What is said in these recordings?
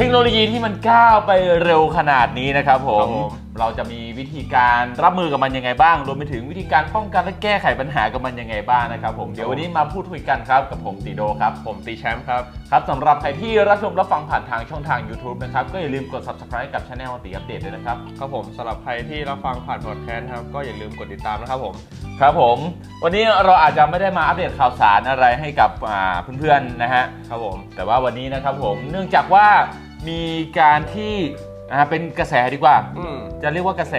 เทคโนโลยีที่มันก้าวไปเร็วขนาดนี้นะครับผครัม บผม เราจะมีวิธีการรับมือกับมันยังไงบ้าง รวมไปถึงวิธีการป้องกันและแก้ไขปัญหากับมันยังไงบ้างนะครับผม เดี๋ยววันนี้มาพูดคุยกันครับกับผมตีโดครับ ผมตีแชมป์ครับ ครับสำหรับใครที่รับชมรับฟังผ่านทางช่องทาง YouTube นะครับ ก็อย่าลืมกด subscribe กับช anel ตีอัปเดตด้วยนะครับ ครับผมสำหรับใครที่รับฟังผ่านพอดแคสต์ครับ ก็อย่าลืมกดติดตามนะครับผม ครับผม วันนี้เราอาจจะไม่ได้มาอัปเดตข่าวสารอะไรให้กับอ่าเพื่อนๆนะฮะ ครับผม แต่ว่าวันนี้นะครับผมเนื่องจากว่า มีการที่อ่าเป็นกระแสดีกว่า อืม จะเรียกว่ากระแส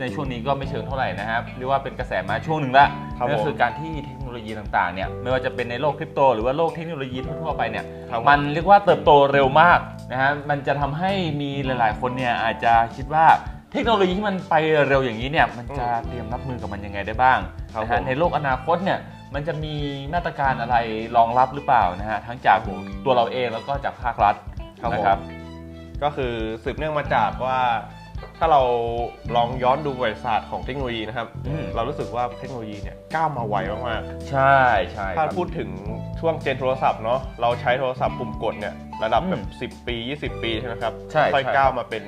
ในช่วงนี้ก็ไม่เชิงเท่าไหร่นะครับเรียกว่าเป็นกระแสมาช่วงหนึ่งละครับนั่นก็ผมคือการที่เทคโนโลยีต่างๆเนี่ยไม่ว่าจะเป็นในโลกคริปโต หรือว่าโลกเทคโนโลยีทั่วๆไปเนี่ยครับมันเรียกว่าเติบโตเร็วมากนะฮะมันจะทำให้มีหลายๆคนเนี่ยอาจจะคิดว่าเทคโนโลยีที่มันไปเร็วอย่างนี้เนี่ยมันจะเตรียมรับมือกับมันยังไงได้บ้างครับนะผฮะม ในโลกอนาคตเนี่ยมันจะมีมาตรการอะไรรองรับหรือเปล่านะฮะทั้งจากตัวเราเองแล้วก็จากภาครัฐ ครับผมนะครับ ก็คือสืบเนื่องมาจากว่าถ้าเราลองย้อนดูประวัติศาสตร์ของเทคโนโลยีนะครับ อืม เรารู้สึกว่าเทคโนโลยีเนี่ยก้าวมาไวมากใช่ใช่ๆคถ้ารับ พูดถึงช่วงเจนโทรศัพท์เนาะเราใช้โทรศัพท์ปุ่มกดเนี่ยระดับแบอืบม10 ปี 20 ปีใช่ไหมครับใช่ค่อยใช่ก้าวมาเป็น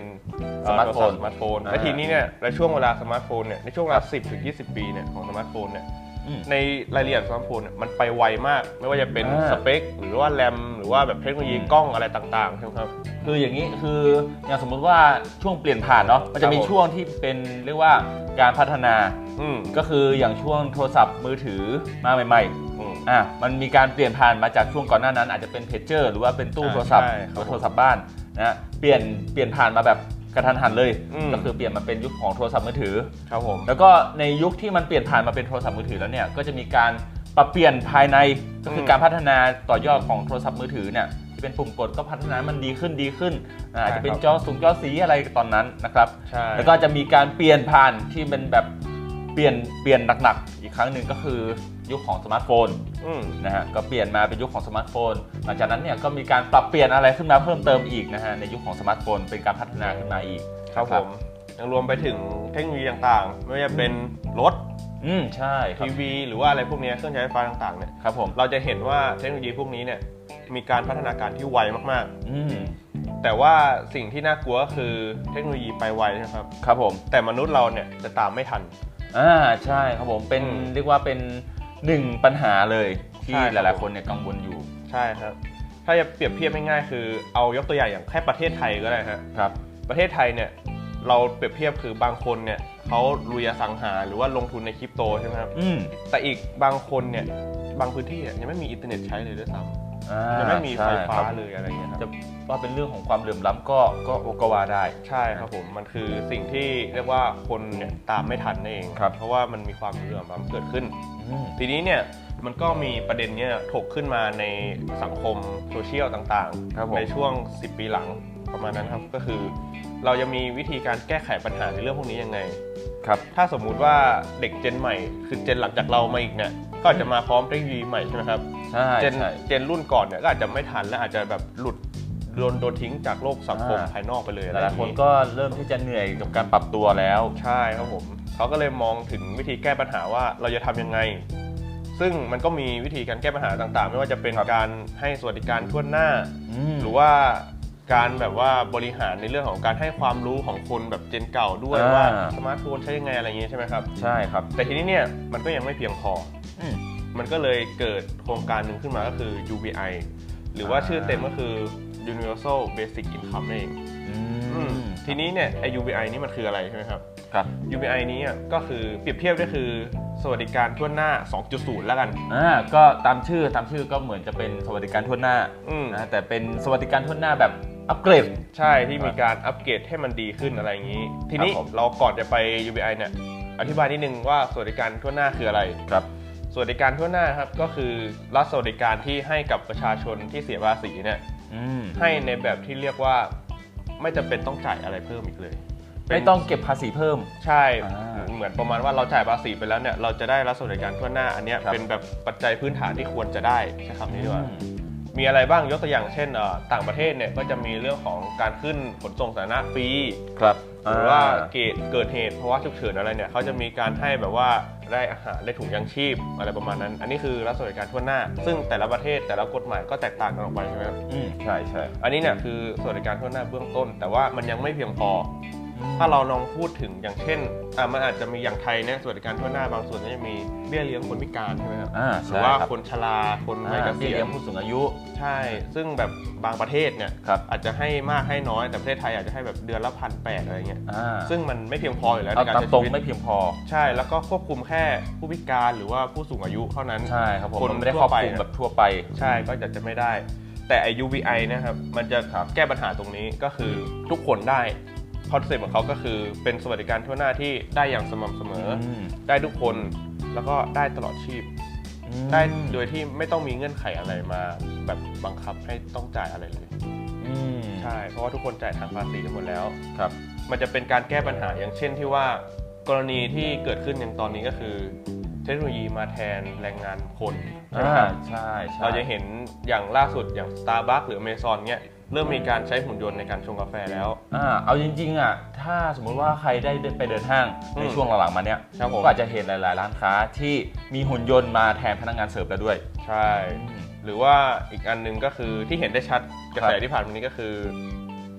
เอ่อสมาร์ทโฟนโทศัพท์สมาร์ทโฟนอ่า และทีนี้เนี่ยในช่วงเวลาสมาร์ทโฟนเนี่ยในช่วงเวลา10ถึง20 ปีเนี่ยของสมาร์ทโฟนเนี่ยอืม ในรายละเอียดสมาร์ทโฟนเนี่ยมันไปไวมาก ไม่ว่าจะเป็นอ่าสเปค หรือว่าแรมหรือว่าแบบเทคโนโลยีกล้องอะไรต่างๆใช่ไหมครับ คืออย่างนี้คืออย่างสมมุติว่าช่วงเปลี่ยนผ่านเนาะมันจะมีครับผมช่วงที่เป็นเรียกว่าการพัฒนาอืมก็คืออย่างช่วงโทรศัพท์มือถือมาใหม่อืมๆอะมันมีการเปลี่ยนผ่านมาจากช่วงก่อนหน้านั้น อาจจะเป็นเพจเจอร์หรือว่าเป็นตู้โทรศัพท์ใช่หครับรือโทรศัพท์บ้านนะเปลี่ยนเปลี่ยนผ่านมาแบบ กระทันหันเลย อืม ก็คือเปลี่ยนมาเป็นยุคของโทรศัพท์มือถือ ครับผม แล้วก็ในยุคที่มันเปลี่ยนผ่านมาเป็นโทรศัพท์มือถือแล้วเนี่ยก็จะมีการปรับเปลี่ยนภายในก็คือการพัฒนาต่อยอดของโทรศัพท์มือถือเนี่ยที่เป็นปุ่มกดก็พัฒนามันดีขึ้นดีขึ้นอ่าอาจจะเป็นจอสูงจอสีอะไรตอนนั้นนะครับ ใช่ แล้วก็จะมีการเปลี่ยนผ่านที่เป็นแบบ เปลี่ยนเปลี่ยนหนักๆ อีกครั้งหนึ่งก็คือยุคของสมาร์ทโฟนอืมนะฮะก็เปลี่ยนมาเป็นยุคของสมาร์ทโฟน หลังจากนั้นเนี่ยก็มีการปรับเปลี่ยนอะไรขึ้นมาเพิ่มเติมอีกนะฮะในยุคของสมาร์ทโฟนเป็นการพัฒนาขึ้นมาอีกครับผมยังรวมไปถึงเทคโนโลยีต่างๆ ไม่ว่าจะเป็นรถอืมใช่ครับทีวีหรือว่าอะไรพวกเนี้ยเครื่องใช้ไฟฟ้าต่างๆเนี่ยครับผมเราจะเห็นว่าเทคโนโลยีพวกนี้เนี่ยมีการพัฒนาการที่ไวมากอืมๆแต่ว่าสิ่งที่น่ากลัวก็คือเทคโนโลยีไปไวนะครับ ครับผม แต่มนุษย์เราเนี่ยจะตามไม่ทัน อ่าใช่ครับผมเป็นอืมเรียกว่าเป็นหนึ่งปัญหาเลย ที่ใช่หครับลายๆคนเนี่ยกังวลอยู่ใช่ครับ ถ้าจะเปรียบเทียบง่ายๆคือเอายกตัวอย่างอย่างแค่ประเทศไทยก็ได้ฮะ ครับ ประเทศไทยเนี่ยเราเปรียบเทียบคือบางคนเนี่ยเขาลุยอสังหาหรือว่าลงทุนในคริปโตใช่ไหมครับ อืมแต่อีกบางคนเนี่ยบางพื้นที่เนี่ยยังไม่มีอินเทอร์เน็ตใช้เลยด้วยซ้ อ่าำยังไม่มีไฟใช่ฟ้าครับ เลยอะไรเงี้ยครับจะว่าเป็นเรื่องของความเหลื่อมล้ำก็ก็ก็ว่าได้ ใช่ครับผมมันคือสิ่งที่เรียกว่าคนเนี่ยตามไม่ทันนั่นเองครับ เพราะว่ามันมีความเหลื่อมล้ำเกิดขึ้น อืม ทีนี้เนี่ยมันก็มีประเด็นเนี่ยถกขึ้นมาในสังคมโซเชียลต่างครับผม ในช่วง 10 ปีหลังประมาณนั้นครับก็คือ เราจะมีวิธีการแก้ไขปัญหาในเรื่องพวกนี้ยังไง ครับ ถ้าสมมุติว่าเด็กเจนใหม่ คือเจนหลังจากเรามาอีกเนี่ย ก็อาจจะมาพร้อมเทคโนโลยีใหม่ใช่ไหมครับใช่เจนใช่ เจนรุ่นก่อนเนี่ยก็อาจจะไม่ทันและอาจจะแบบหลุดโดนโดนทิ้งจากโลกสังคมอ่า ภายนอกไปเลยหอะไรอลายย่างๆคนนี้ก็เริ่มที่จะเหนื่อยกับการปรับตัวแล้ว ใช่ครับผมเขาก็เลยมองถึงวิธีแก้ปัญหาว่าเราจะทำยังไง ซึ่งมันก็มีวิธีการแก้ปัญหาต่างๆ ไม่ว่าจะเป็นครับการให้สวัสดิการทั่วหน้า อืม หรือว่าการแบบว่าบริหารในเรื่องของการให้ความรู้ของคนแบบเจนเก่าด้วยอ่า ว่าสมาร์ทโฟนใช้ยังไงอะไรอย่างนี้ใช่ไหมครับ ใช่ครับ แต่ทีนี้เนี่ยมันก็ยังไม่เพียงพออื มมันก็เลยเกิดโครงการหนึ่งขึ้นมาก็คือ UBI หรือว่าอ่าชื่อเต็มก็คือ Universal Basic Income นั่นเองอือืมมทีนี้เนี่ยไอ้ UBI นี่มันคืออะไรใช่ไหมครับ ครับ UBI นี้อะก็คือเปรียบเทียบก็คือสวัสดิการทั่วหน้า 2.0 แล้วกัน อ่า ก็ตามชื่อตามชื่อก็เหมือนจะเป็นสวัสดิการทั่วหน้าอืมนะแต่เป็นสวัสดิการทั่วหน้าแบบอัปเกรด ใช่ที่มีการอัปเกรดให้มันดีขึ้นอะไรอย่างนี้ ทีนี้ครับผมเราก่อนจะไป UBI เนี่ยอธิบายนิดนึงว่าสวัสดิการทั่วหน้าคืออะไร ครับ สวัสดิการทั่วหน้าครับก็คือรัฐสวัสดิการที่ให้กับประชาชนที่เสียภาษีเนี่ยอืมให้ในแบบที่เรียกว่าไม่จำเป็นต้องจ่ายอะไรเพิ่มอีกเลยเป็นไม่ต้องเก็บภาษีเพิ่ม ใช่อ่าเหมือนประมาณว่าเราจ่ายภาษีไปแล้วเนี่ยเราจะได้รับสวัสดิการทั่วหน้าอันเนี้ยครับเป็นแบบปัจจัยพื้นฐานที่ควรจะได้ใช้คำนี้ดีกว่าอื มมีอะไรบ้างยกตัวอย่างเช่นเอ่อต่างประเทศเนี่ยก็จะมีเรื่องของการขึ้นขนส่งสาธารณะฟรีครับหรือว่าเกิดเกิดเหตุเพราะว่าฉุกเฉินอะไรเนี่ยเขาจะมีการให้แบบว่าได้อาหารได้ถุงยังชีพอะไรประมาณนั้น อันนี้คือรัฐสวัสดิการทั่วหน้า ซึ่งแต่ละประเทศแต่ละกฎหมายก็แตกต่างกันออกไปใช่ไหมครับอืมใช่ใช่อันนี้เนี่ยคือสวัสดิการทั่วหน้าเบื้องต้น แต่ว่ามันยังไม่เพียงพอ ถ้าเราลองพูดถึงอย่างเช่นอะมันอาจจะมีอย่างไทยเนี่ยสวัสดิการทั่วหน้าบางส่วนก็จะมีเบี้ยเลี้ยงคนพิการใช่ไหมครับอ่าหรืใช่อว่าครับคนชราคนไม่อ่าเกเบี้ยษียเลี้ยณงผู้สูงอายุ ใช่ ซึ่งแบบบางประเทศเนี่ยครับ อาจจะให้มากให้น้อยแต่ประเทศไทยอาจจะให้แบบเดือนละพันแปดอะไรเงี้ยอ่าซึ่งมันไม่เพียงพออยู่แล้วเอาในการตามใช้ตรงชีวิต ไม่เพียงพอ ใช่แล้วก็ควบคุมแค่ผู้พิการหรือว่าผู้สูงอายุเท่านั้น ใช่ครับผมคนมันไม่ได้ทั่ครอบวไปคลุมแบบทั่วไป ใช่ก็จะจะไม่ได้ แต่ไอ UBI เนะครับ มันจะครับ แก้ปัญหาตรงนี้ก็คือทุกคนได้ คอนเซ็ปต์ของเขาก็คือเป็นสวัสดิการทั่วหน้าที่ได้อย่างสม่ำเสมออม ได้ทุกคนแล้วก็ได้ตลอดชีพอืมได้โดยที่ไม่ต้องมีเงื่อนไขอะไรมา แบบบังคับให้ต้องจ่ายอะไรเลย อืมใช่ เพราะว่าทุกคนจ่ายทางภาษีกันหมดแล้ว ครับ มันจะเป็นการแก้ปัญหาอย่างเช่นที่ว่ากรณีที่เกิดขึ้นอย่างตอนนี้ก็คือ เทคโนโลยีมาแทนแรงงานคนใช่ไหมอ่าครับ ใช่ใช่ เราจะเห็นอย่างล่าสุดอย่าง Starbucks หรือ Amazon เนี้ยเริ่มมีการใช้หุ่นยนต์ในการชงกาแฟแล้ว อ่าเอาจริงๆอะถ้าสมมุติว่าใครได้ไปเดินห้างอืมในช่วงหลังๆมาเนี้ยครับผม ก็อาจจะเห็นหลายๆ ร้านค้าที่มีหุ่นยนต์มาแทนพนักงานเสิร์ฟแล้วด้วย ใช่ หรือว่าอีกอันหนึงก็คือที่เห็นได้ชัดกระแสที่ผ่านมานี้ก็คือ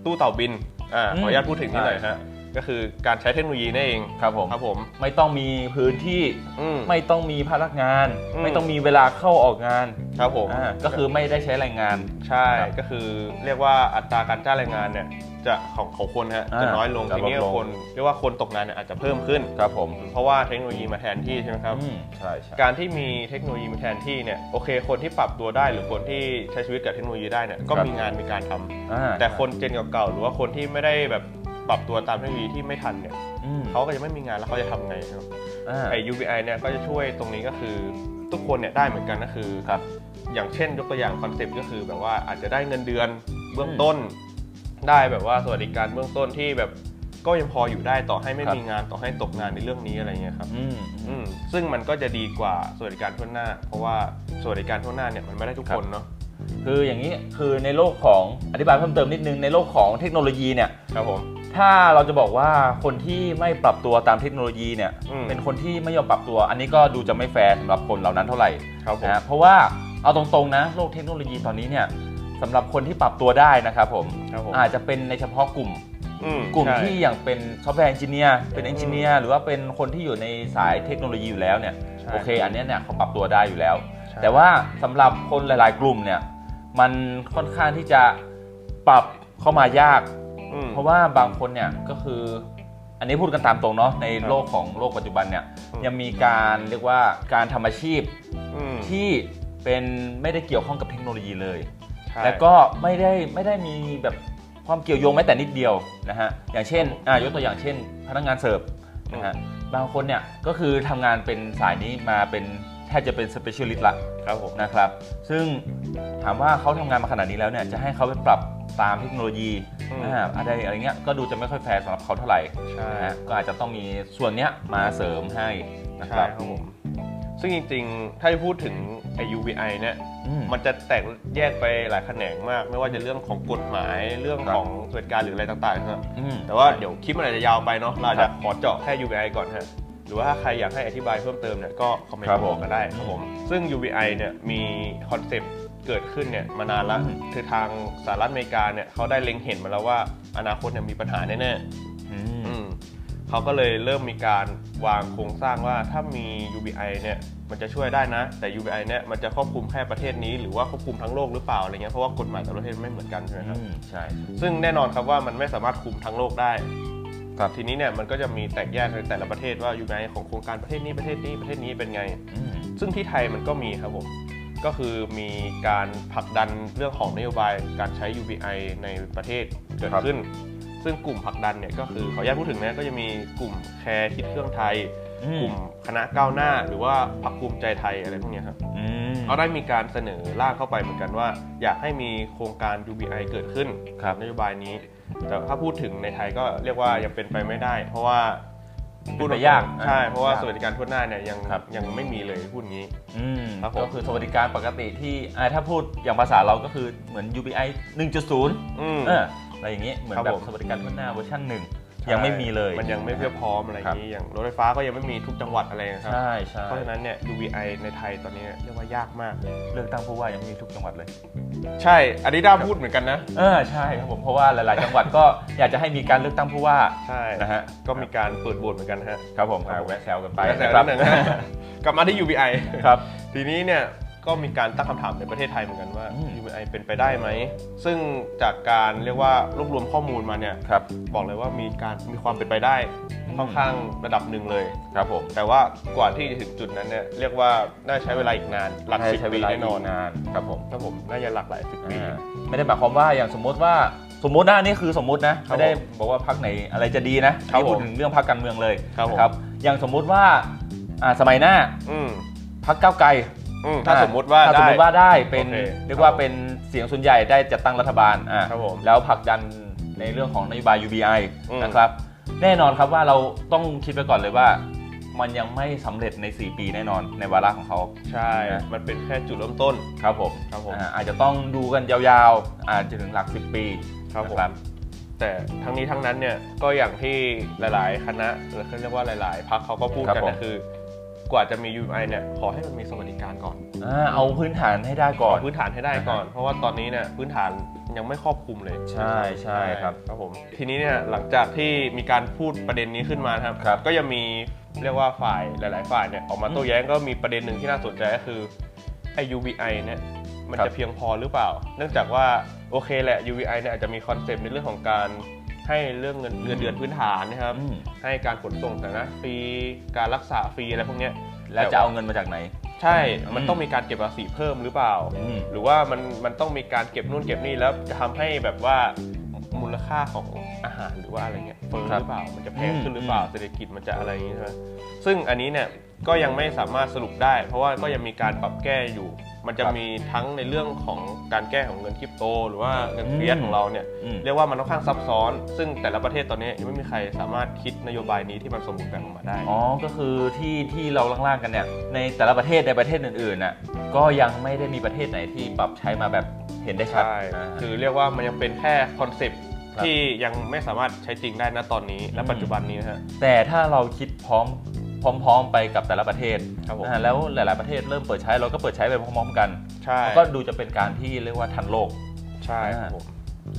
ตู้เต่าบินอ่าอืมขออนุญาตพูดถึงนิดหน่อยฮะ ก็คือการใช้เทคโนโลยีนั่นเองครับผมครับผมไม่ต้องมีพื้นที่อืม ไม่ต้องมีพนักงาน อืม ไม่ต้องมีเวลาเข้าออกงานครับผมอ่าก็คือไม่ได้ใช้แรงงาน ใช่ครับก็คือเรียกว่าอัตราการจ้างแรงงานเนี่ยจะของของคนฮะอ่าจะน้อยลงจะทีลดนี้ลง คนเรียกว่าคนตกงานเนี่ยอาจจะเพิ่มขึ้น ครับผมเพราะว่าเทคโนโลยีมาแทนที่ใช่ไหมครับ อืมใช่ใช่ การที่มีเทคโนโลยีมาแทนที่เนี่ยโอเค คนที่ปรับตัวได้หรือคนที่ใช้ชีวิตกับเทคโนโลยีได้เนี่ยก็มีงานมีการทำอ่า แต่คนเจนเก่าๆหรือว่าคนที่ไม่ได้แบบ ปรับตัวตามเทคโนโลยีที่ไม่ทันเนี่ยอืมเขาก็จะไม่มีงานแล้วเขาจะทำไงครับอ่า ไอ้ UBI เนี่ยก็จะช่วยตรงนี้ก็คือทุกคนเนี่ยได้เหมือนกันก็คือครับอย่างเช่นยกตัวอย่างคอนเซปต์ก็คือแบบว่าอาจจะได้เงินเดือนเบื้องต้น ได้แบบว่าสวัสดิการเบื้องต้นที่แบบก็ยังพออยู่ได้ต่อให้ไม่ครับ มีงานต่อให้ตกงานในเรื่องนี้อะไรเงี้ยครับ อืม อืมซึ่งมันก็จะดีกว่าสวัสดิการทั่วหน้า เพราะว่าสวัสดิการทั่วหน้าเนี่ยมันไม่ได้ทุกคนเนาะคืออย่างนี้คือในโลกของอธิบายเพิ่มเติมนิดนึงในโลกของเทคโนโลยีเนี่ย ครับผม ถ้าเราจะบอกว่าคนที่ไม่ปรับตัวตามเทคโนโลยีเนี่ย อืมเป็นคนที่ไม่ยอมปรับตัว อันนี้ก็ดูจะไม่แฟร์สำหรับคนเหล่านั้นเท่าไหร่ครับผม นะฮะเพราะว่าเอาตรงๆนะโลกเทคโนโลยีตอนนี้เนี่ยสำหรับคนที่ปรับตัวได้นะครับผมครับผม อาจจะเป็นในเฉพาะกลุ่ม อืมกลุ่มใช่ที่อย่างเป็นซอฟต์แวร์เอนจิเนียร์เป็นเอนจิเนียร์หรือว่าเป็นคนที่อยู่ในสายเทคโนโลยีอยู่แล้วเนี่ยใช่ โอเค อันเนี้ยเนี่ยเขาปรับตัวได้อยู่แล้ว ใช่ แต่ว่าสำหรับคนหลาย ๆ กลุ่มเนี่ยมันค่อนข้างที่จะปรับเข้ามายากอืม เพราะว่าบางคนเนี่ยก็คือ อันนี้พูดกันตามตรงเนาะในครับโลกของโลกปัจจุบันเนี่ยอืมยังมีการเรียกว่าการทำอาชีพอืมที่เป็นไม่ได้เกี่ยวข้องกับเทคโนโลยีเลยใช่แล้วก็ไม่ได้ไม่ได้มีแบบความเกี่ยวโยงแม้แต่นิดเดียวนะฮะอย่างเช่นอ่ายกตัวอย่างเช่น พนักงานเสิร์ฟนะฮะบางคนเนี่ยก็คือทำงานเป็นสายนี้มาเป็นแทบจะเป็นสเปเชียลิสต์ละครับผมนะครับ ซึ่งถามว่าเขาทำงานมาขนาดนี้แล้วเนี่ยจะให้เขาไปปรับ ตามเทคโนโลยีอืมอ่าอะไรอะไรเงี้ยก็ดูจะไม่ค่อยแฟร์สำหรับเขาเท่าไหร่ใช่นะฮะก็อาจจะต้องมีส่วนเนี้ยมาเสริมให้นะคใช่รับครับผมซึ่งจริงๆ ถ้าจะพูดถึงไอ้ UBI เนี่ยอืมมันจะแตกแยกไปหลายแขนงมาก ไม่ว่าจะเรื่องของกฎหมายเรื่องครับของสวัสดิการหรืออะไรต่างๆนะครับอืมแต่ว่าเดี๋ยวคลิปมันอาจจะยาวไปเนาะเราอาจครัจะบขอเจาะแค่ UBI ก่อนฮะหรือว่าถ้าใครอยากให้อธิบายเพิ่มเติมเนี่ยก็คอมเมนต์ครับมาบอกผมกันได้ครับผมซึ่ง UBI เนี่ยมีคอนเซปต์ เกิดขึ้นเนี่ยมานานแล้วอืมคือทางสหรัฐอเมริกาเนี่ยเขาได้เล็งเห็นมาแล้วว่าอนาคตเนี่ยมีปัญหาแน่ๆอืมอืมเขาก็เลยเริ่มมีการวางโครงสร้างว่าถ้ามี UBI เนี่ยมันจะช่วยได้นะ แต่ UBI เนี่ยมันจะครอบคลุมแค่ประเทศนี้ หรือว่าครอบคลุมทั้งโลกหรือเปล่าอะไรเงี้ยเพราะว่ากฎหมายแต่ละประเทศไม่เหมือนกันใช่ไหมครับอืมใช่ซึ่งแน่นอนครับว่ามันไม่สามารถคุมทั้งโลกได้ครับทีนี้เนี่ยมันก็จะมีแตกแยกในแต่ละประเทศว่า UBI ของโครงการประเทศนี้ประเทศนี้ประเทศนี้เป็นไงอืมซึ่งที่ไทยมันก็มีครับผม ก็คือมีการผลักดันเรื่องของนโยบายการใช้ UBI ในประเทศเกิดขึ้น ซึ่งกลุ่มผลักดันเนี่ยก็คือขออนุญาตพูดถึงนะก็จะมีกลุ่มแคร์คิดเครื่องไทยอืกลุ่มคณะก้าวหน้า หรือว่าพรรคภูมิใจไทยอะไรพวกเนี้ยครับอืมเขาได้มีการเสนอร่างเข้าไปเหมือนกันว่า อยากให้มีโครงการ UBI เกิดขึ้นครับนโยบายนี้ แต่ถ้าพูดถึงในไทยก็เรียกว่ายังเป็นไปไม่ได้ เพราะว่า พูดไปยากใช่เพราะว่ายกสวัสดิการทั่วหน้าเนี่ยยังครับยังไม่มีเลยพูดงี้อืมครับผมก็คือสวัสดิการปกติที่อ่าถ้าพูดอย่างภาษาเราก็คือเหมือน UBI 1.0อืมเอออะไรอย่างงี้เหมือนครับแบบผมสวัสดิการทั่วหน้าเวอร์ชันหนึ่ง ยังไม่มีเลยมันยังไม่เพียบพร้อมอะไรอย่างนี้อย่างรถไฟฟ้าก็ยังไม่มีทุกจังหวัดอะไรนะครับใช่ใช่เพราะฉะนั้นเนี่ย UBI ในไทยตอนนี้เรียกว่ายากมากเลยเลือกตั้งผู้ว่ายังไม่มีทุกจังหวัดเลย ใช่อันนี้ด้าพูดเหมือนกันนะเออใช่ครับผมเพราะว่าหลาย ๆ จังหวัดก็อยากจะให้มีการเลือกตั้งผู้ว่าใช่นะฮะก็มีการเปิดโหวตเหมือนกันนะฮะครับผมครับอ่าแวะแซวกันไปไปแต่นะครัละหนึ่งนะฮะกลับมาที่ UBI ครับทีนี้เนี่ย ก็มีการตั้งคำถามในประเทศไทยเหมือนกันว่าอืม UBI เป็นไปได้ไหม ซึ่งจากการเรียกว่ารวบรวมข้อมูลมาเนี่ยครับบอกเลยว่ามีการมีความเป็นไปได้อืมค่อนข้างระดับหนึ่งเลยครับผมแต่ว่ากว่าที่จะถึงจุดนั้นเนี่ยเรียกว่าน่าใช้เวลาอีกนานหลักสิบใช้เวปีลาแน่นอนกนานครับผมครับผมน่าจะหลักหลายสิบปีอ่าไม่ได้หมายความว่าอย่างสมมติว่าสมมตินะนี่คือสมมตินะครับไม่ได้บอกว่าพักไหนอะไรจะดีนะครับนี่พูดผมถึงเรื่องพักการเมืองเลยครับผมนะอย่างสมมุติว่าอ่าสมัยหน้าอืมพักก้าวไกล อืมถ้าสมมุติว่าถ้าสมได้มติว่าได้เป็นโอเคเรียกว่าครับผมเป็นเสียงส่วนใหญ่ได้จัดตั้งรัฐบาลอ่าครับผมแล้วผลักดันในเรื่องของนโยบาย UBI อืม นะครับ แน่นอนครับว่าเราต้องคิดไปก่อนเลยว่า มันยังไม่สำเร็จใน 4 ปีแน่นอนในวาระของเขา ใช่ นะ มันเป็นแค่จุดเริ่มต้น ครับผมครับผม อ่าอาจจะต้องดูกันยาวๆ อาจจะถึงหลัก 10 ปีครับผม นะแต่ทั้งนี้ทั้งนั้นเนี่ยก็อย่างที่หลาย ๆ คณะหรือเขาเรียกว่าหลาย ๆพักเขาก็พูดครับกันผมนะคือ กว่าจะมี UBI เนี่ยขอให้มันมีสวัสดิการก่อนอ่าเอาพื้นฐานให้ได้ก่อน เอาพื้นฐานให้ได้ก่อน เพราะว่าตอนนี้เนี่ยพื้นฐานยังไม่ครอบคลุมเลย ใช่ใช่ครับครับผมทีนี้เนี่ยหลังจากที่มีการพูดประเด็นนี้ขึ้นมานะครับครับ ก็ยังมีเรียกว่าฝ่ายหลาย ๆ ฝ่ายเนี่ยออกมาโต้อืมแย้งก็มีประเด็นหนึ่งที่น่าสนใจก็คือไอ้ UBI เนี่ยมันครับจะเพียงพอหรือเปล่า เนื่องจากว่าโอเคแหละ UBI เนี่ยอาจจะมีคอนเซปต์ในเรื่องของการ ให้เรื่องเงินเงินเดือนพื้นฐานนะครับอืมให้การขนส่งสาธารณะฟรี การรักษาฟรีอะไรพวกเนี้ยแล้วจะเอาเงินมาจากไหน ใช่ มันอืมต้องมีการเก็บภาษีเพิ่มหรือเปล่าอืมหรือว่ามันมันต้องมีการเก็บนู่นเก็บนี่แล้วจะทำให้แบบว่ามูลค่าของอาหารหรือว่าอะไรเงี้ยเฟ้อครับหรือเปล่า มันจะแพงขึ้อืนมหรือเปล่าอืมเศรษฐกิจมันจะอะไรอย่างงี้ใช่ไหมซึ่งอันนี้เนี่ย ก็ยังไม่สามารถสรุปได้ เพราะว่าก็ยังมีการปรับแก้อยู่ มันจะมีทั้งในเรื่องของการแก้ของเงินคริปโต หรือว่าเงินเฟียสของเราเนี่ยอืมเรียกว่ามันค่อนข้างซับซ้อน ซึ่งแต่ละประเทศตอนนี้ยังไม่มีใครสามารถคิดนโยบายนี้ที่มันสมบูรณ์แบบออกมาได้อ๋อก็คือที่ที่เราล่างๆกันเนี่ยในแต่ละประเทศในประเทศอื่นๆน่ะก็ยังไม่ได้มีประเทศไหนที่ปรับใช้มาแบบเห็นได้ชัดใช่อ่าคือเรียกว่ามันยังเป็นแค่คอนเซปต์ครับที่ยังไม่สามารถใช้จริงได้นะตอนนี้และอืมปัจจุบันนี้นะฮะแต่ถ้าเราคิดพร้อม พร้อม ๆ ไปกับแต่ละประเทศครับผมนะฮะแล้วหลาย ๆประเทศเริ่มเปิดใช้เราก็เปิดใช้ไปพร้อม ๆ กันใช่ก็ดูจะเป็นการที่เรียกว่าทันโลก ใช่ครับอ่าผม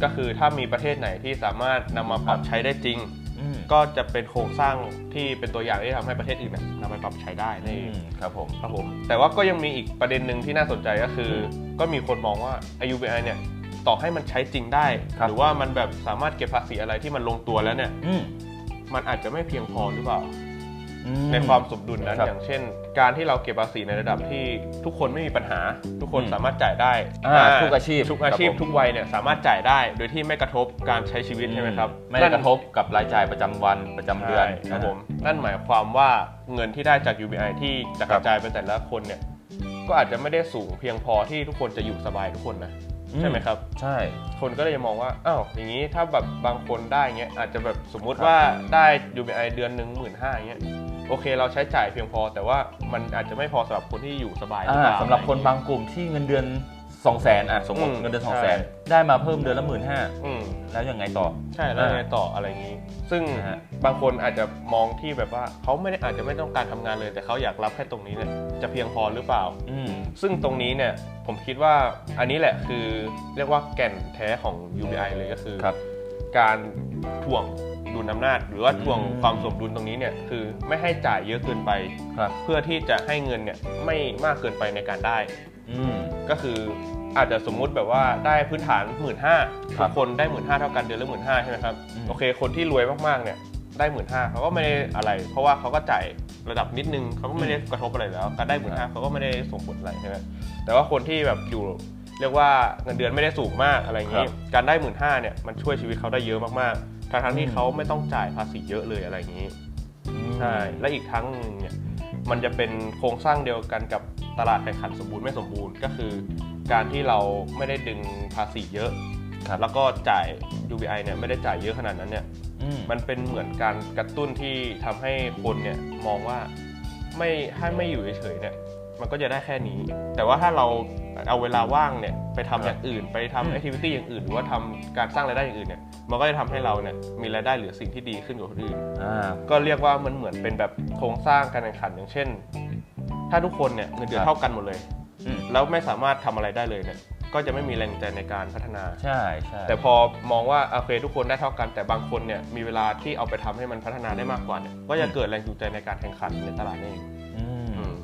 ก็คือถ้ามีประเทศไหนที่สามารถนำมาปรับใช้ได้จริง อืมก็จะเป็นโครงสร้างที่เป็นตัวอย่างที่ทำให้ประเทศอื่นเนี่ยนำไปปรับใช้ได้นั่นอืเอง มครับผม ครับผมแต่ว่าก็ยังมีอีกประเด็นหนึ่งที่น่าสนใจก็คือ ก็มีคนมองว่า UBI เนี่ยต่อให้มันใช้จริงได้ ครับ หรือว่ามันแบบสามารถเก็บภาษีอะไรที่มันลงตัวแล้วเนี่ย อืมมันอาจจะไม่เพียงพอหรือเปล่าอื ในความสมดุลนั้นครับอย่างเช่น การที่เราเก็บภาษีในระดับที่ทุกคนไม่มีปัญหา ทุกคนอืมสามารถจ่ายได้อ่าทุกอาชีพทุกอาชีพครับผม ทุกวัยเนี่ยสามารถจ่ายได้ โดยที่ไม่กระทบการใช้ชีวิตใช่ไหมครับไม่ได้กระทบกับรายจ่ายประจำวันประจำเดือน ใช่ครับผมนั่นหมายความว่าเงินที่ได้จาก UBI ที่จะกระจายไปแต่ละคนเนี่ยก็อาจจะไม่ได้สูงเพียงพอที่ทุกคนจะอยู่สบายทุกคนนะอืใช่ไหมครับ ใช่ คนก็เลยมองว่า อ้าว อย่างนี้ถ้าแบบบางคนได้เงี้ย อาจจะแบบสมมุติว่าได้ UBI เดือนหนึ่งหมื่นห้าเงี้ย โอเคเราใช้จ่ายเพียงพอ แต่ว่ามันอาจจะไม่พอสำหรับคนที่อยู่สบายหรือเปอ่าล่า สำหรับคนบางกลุ่มที่เงินเดือน2 0 0 0 0นอะสมมติอืมเงินเดือน2 0 0ใช่0 0 0ได้มาเพิ่มเดือนละหมื่นห้าอืมแล้วยังไงต่อ ใช่แล้วยังไงต่ออะไรอย่างนี้ ซึ่งนะฮะ บางคนอาจจะมองที่แบบว่าเขาไม่ได้อาจจะไม่ต้องการทำงานเลย แต่เขาอยากรับแค่ตรงนี้เนี่ยจะเพียงพอหรือเปล่า อืม ซึ่งตรงนี้เนี่ยผมคิดว่าอันนี้แหละคือเรียกว่าแก่นแท้ของ UBI เลยก็คือ ครับ การถ่วง ดุลอำนาจ หรือว่าถ่วงอืมความสมดุลตรงนี้เนี่ยคือไม่ให้จ่ายเยอะเกินไปครับเพื่อที่จะให้เงินเนี่ยไม่มากเกินไปในการได้อืมก็คืออาจจะสมมุติแบบว่าได้พื้นฐานหมื่นห้าครัทุบกคนได้หมื่นห้าเท่ากันเดือนละหมื่นห้าใช่ไหมครับอืมโอเค คนที่รวยมากๆเนี่ยได้หมื่นห้าเขาก็ไม่ได้อะไร เพราะว่าเขาก็จ่ายระดับนิดนึงเขาก็ไม่ได้กระทบอะไรแล้วการได้หมื่นห้าเขาก็ไม่ได้ส่งผลอะไรใช่ไหมแต่ว่าคนที่แบบอยู่เรียกว่าเงินเดือนไม่ได้สูงมากอะไรอย่างนี้ การได้หมื่นห้าเนี่ยมันช่วยชีวิตเขาได้เยอะมากๆ ทั้งๆที่เขาไม่ต้องจ่ายภาษีเยอะเลยอะไรอย่างนี้ใช่และอีกทั้งหนึ่งเนี่ยมันจะเป็นโครงสร้างเดียวกันกับตลาดแข่งขันสมบูรณ์ไม่สมบูรณ์ก็คือ การที่เราไม่ได้ดึงภาษีเยอะครับแล้วก็จ่าย UBI เนี่ยไม่ได้จ่ายเยอะขนาดนั้นเนี่ยอืมมันเป็นเหมือนการกระตุ้นที่ทำให้คนเนี่ยมองว่าไม่ถ้าไม่อยู่เฉยๆเนี่ยมันก็จะได้แค่นี้ แต่ว่าถ้าเรา เอาเวลาว่างเนี่ยไปทำอย่างอื่น ไปอืมทำแอคทิวิตี้อย่างอื่น หรือว่าทำการสร้างรายได้อย่างอื่นเนี่ยมันก็จะทำให้เราเนี่ยมีรายได้หรือสิ่งที่ดีขึ้นกว่าคนอื่น อ่า ก็เรียกว่ามันเหมือนเป็นแบบโครงสร้างการแข่งขันอย่างเช่น ถ้าทุกคนเนี่ยเงินเดือครันบ เท่ากันหมดเลย อืมแล้วไม่สามารถทำอะไรได้เลยเนี่ยก็จะไม่มีแรงใจในการพัฒนา ใช่ใช่แต่พอมองว่าโอเคทุกคนได้เท่ากัน แต่บางคนเนี่ยมีเวลาที่เอาไปทำให้มันพัฒนาได้มากกว่าเนี่ยก็จะเกิดแรงจูงใจในการแข่งขันในตลาดนั่นเองอืม อืม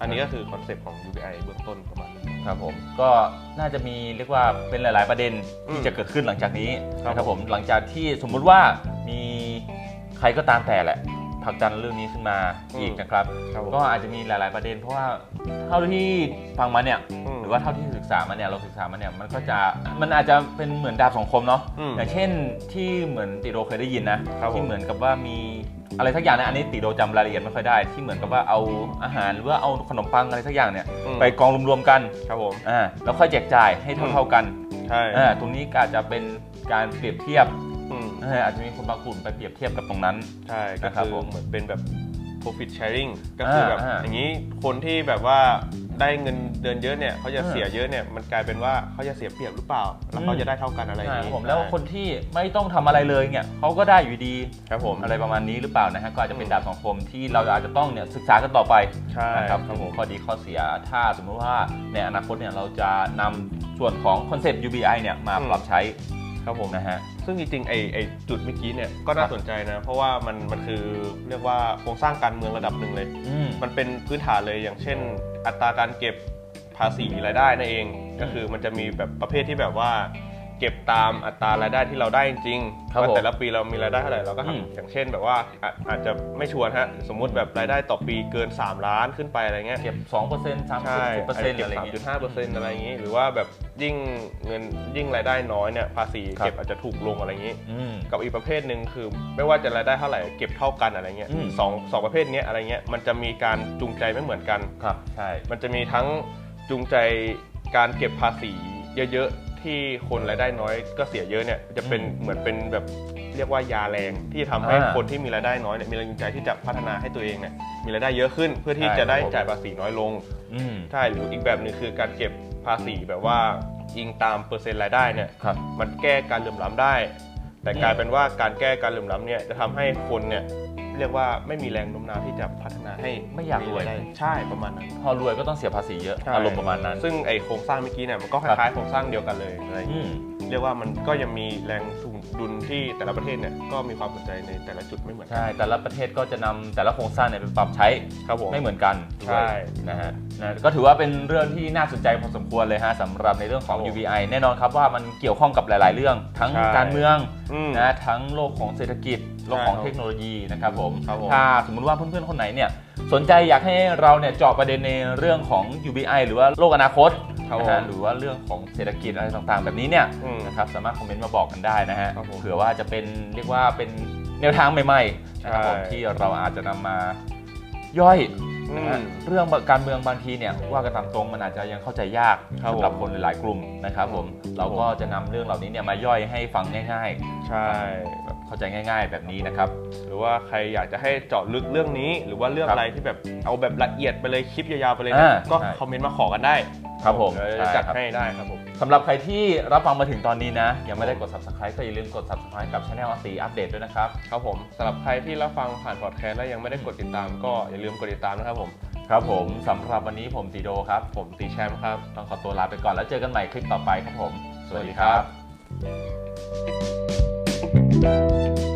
อันนี้ก็คือคอนเซปต์ของ UBI เบื้องต้นประมาณนี้ ครับผมก็น่าจะมีเรียกว่าเป็นหลาย ๆ ประเด็นอืที่มจะเกิดขึ้นหลังจากนี้ครับนะครับผมหลังจากที่สมมุติว่ามีใครก็ตามแต่แหละ ผลักดันเรื่องนี้ขึ้นมาอืมอีกนะครับ ครับผมก็อาจจะมีหลาย ๆประเด็น เพราะว่าเท่าที่ฟังมาเนี่ยอืมหรือว่าเท่าที่ศึกษามาเนี่ยเราศึกษามาเนี่ยมันก็จะมันอาจจะเป็นเหมือนดาบสองคมเนาะอืมอย่างเช่นที่เหมือนติโรเคยได้ยินนะครับผม ที่เหมือนกับว่ามีอะไรสักอย่างนะอันนี้ติโรจำรายละเอียดไม่ค่อยได้ ที่เหมือนกับว่าเอาอาหารหรือว่าเอาขนมปังอะไรสักอย่างเนี่ยอืม ไปกองรวมๆกันครับผม อ่าแล้วค่อยแจกจ่ายให้เท่าๆกัน ใช่ อ่าตรงนี้ก็อาจจะเป็นการเปรียบเทียบ อืมเอออาจจะมีคนบางกลุ่มไปเปรียบเทียบกับตรงนั้น ใช่ก็นะครับคือผมเหมือนเป็นแบบ profit sharing ก็คือแบบอ่าอย่างนี้คนที่แบบว่าได้เงินเดือนเยอะเนี่ยเขาจะอ่าเสียเยอะเนี่ยมันกลายเป็นว่าเขาจะเสียเปรียบหรือเปล่า แล้วเขาอืมจะได้เท่ากันอะไรอย่างใช่นี้ครับผมแล้วคนที่ไม่ต้องทำอะไรเลยเนี่ยเขาก็ได้อยู่ดีครับผมอะไรประมาณนี้หรือเปล่านะฮะก็อาจจะเป็นอืมดาบสองคมที่เราอาจจะต้องเนี่ยศึกษากันต่อไปใช่นะครับครับผมข้อดีข้อเสียถ้าสมมติว่าในอนาคตเนี่ยเราจะนำส่วนของคอนเซปต์ UBI เนี่ยมาปรับใช้ ครับผมนะฮะซึ่งจริงๆไอไอจุดเมื่อกี้เนี่ยก็น่าครับสนใจนะ เพราะว่ามันมันคือเรียกว่าโครงสร้างการเมืองระดับหนึ่งเลย อืม มันเป็นพื้นฐานเลยอย่างเช่น อัตราการเก็บภาษีรายได้นั่นเอง ก็คือมันจะมีแบบประเภทที่แบบว่า เก็บตามอัตรารายได้ที่เราได้จริงๆครับว่าผมแต่ละปีเรามีรายได้เท่าไหร่เราก็อืมทำอย่างเช่นแบบว่าอะอาจจะไม่ชวนฮะสมมุติแบบรายได้ต่อปีเกิน 3 ล้านขึ้นไปอะไรเงี้ย เก็บ2%เปอร์เซ็นต์สามใช่สิบเปอร์เซ็นต์เก็อะไรบอย่างสามเงี้จุยดห้าเปอร์เซ็นต์อะไรอย่างงี้ หรือว่าแบบ ยิ่งเงินยิ่งรายได้น้อยเนี่ยภาษีครับ เก็บอาจจะถูกลงอะไรอย่างงี้ อืม กับอีกประเภทหนึ่งคือ ไม่ว่าจะรายได้เท่าไหร่เก็บเท่ากันอะไรเงี้ยอืม สองสองประเภทเนี้ยอะไรเงี้ยมันจะมีการจูงใจไม่เหมือนกัน ครับใช่ มันจะมีทั้งจูงใจการเก็บภาษีเยอะๆ ที่คนรายได้น้อยก็เสียเยอะเนี่ยจะเป็นอืมเหมือนเป็นแบบเรียกว่ายาแรงที่ทำให้อ่าคนที่มีรายได้น้อยเนี่ยมีแรงจูงใจที่จะพัฒนาให้ตัวเองเนี่ยมีรายได้เยอะขึ้นเพื่อที่ใช่จะได้ครับผม จ่ายภาษีน้อยลง อืม ใช่หรืออีกแบบหนึ่งคือการเก็บ ภาษีแบบว่าอิงตามเปอร์เซ็นต์รายได้เนี่ยครับมันแก้การเหลื่อมล้ำได้ แต่อืมกลายเป็นว่าการแก้การเหลื่อมล้ำเนี่ยจะทำให้คนเนี่ย เรียกว่าไม่มีแรงโน้มน้าวที่จะพัฒนาให้ไม่อยากรวย ได้ใช่ประมาณนั้น พอรวยก็ต้องเสียภาษีเยอะ ใช่ อารมณ์ประมาณนั้น ซึ่งไอโครงสร้างเมื่อกี้เนี่ยมันก็คครับล้ายๆโครงสร้างเดียวกันเลยอะไรอย่างอืงี้มเรียกว่ามันก็ยังมีแรงสูงดุลที่แต่ละประเทศเนี่ยก็มีความสนใจในแต่ละจุดไม่เหมือนกัน ใช่ แต่ละประเทศก็จะนำแต่ละโครงสร้างเนี่ยไปปรับใช้ ครับผม ไม่เหมือนกันด้วยใช่นะฮะนะก็ถือว่าเป็นเรื่องที่น่าสนใจพอสมควรเลยฮะสำหรับในเรื่องของ ครับผม UBI แน่นอนครับว่ามันเกี่ยวข้องกับหลาย ๆ เรื่อง ทั้งใช่ การเมืองอืม นะทั้งโลกของเศรษฐกิจโลกของใช่ครับเทคโนโลยีนะครับผมครับผมถ้าสมมุติว่าเพื่อนๆคนไหนเนี่ยสนใจอยากให้เราเนี่ยเจาะประเด็นในเรื่องของ UBI หรือว่าโลกอนาคตครับนะผฮะมหรือว่าเรื่องของเศรษฐกิจอะไรต่างๆ แบบนี้เนี่ยอืมนะครับสามารถคอมเมนต์มาบอกกันได้นะฮะครับผมเผื่อว่าจะเป็นเรียกว่าเป็นแนวทางใหม่ๆนะครับผมใช่ที่เราอาจจะนำมาย่อยนะฮะอืมเรื่องการเมืองบางทีเนี่ยว่ากันตามตรงมันอาจจะยังเข้าใจยากครับสำหรับผมคนหลายๆกลุ่มนะครับผมครับเราก็จะนำเรื่องเหล่านี้เนี่ยมาย่อยให้ฟังง่ายใช่ๆแบบ เข้าใจง่าย ๆ แบบนี้นะครับ หรือว่าใครอยากจะให้เจาะลึกเรื่องนี้ หรือว่าเรื่องครับอะไรที่แบบเอาแบบละเอียดไปเลยคลิปยาวๆไปเลยอ่านะก็ใช่ คอมเมนต์มาขอกันได้ครับผมเดี๋ยวใช่จะจัดครับให้ได้ครับผม สำหรับใครที่รับฟังมาถึงตอนนี้นะ ยังไม่ได้กด subscribe ก็อย่าลืมกด subscribe กับช anel อาตีอัปเดตด้วยนะครับ ครับผมสำหรับใครที่รับฟังผ่านพอดแคสต์แล้วยังไม่ได้กดติดตามก็อย่าลืมกดติดตามนะครับผม ครับผมสำหรับวันนี้ผมตีโดครับ ผมตีแชมป์ครับ ต้องขอตัวลาไปก่อนแล้วเจอกันใหม่คลิปต่อไปครับผม สวัสดีครับ Música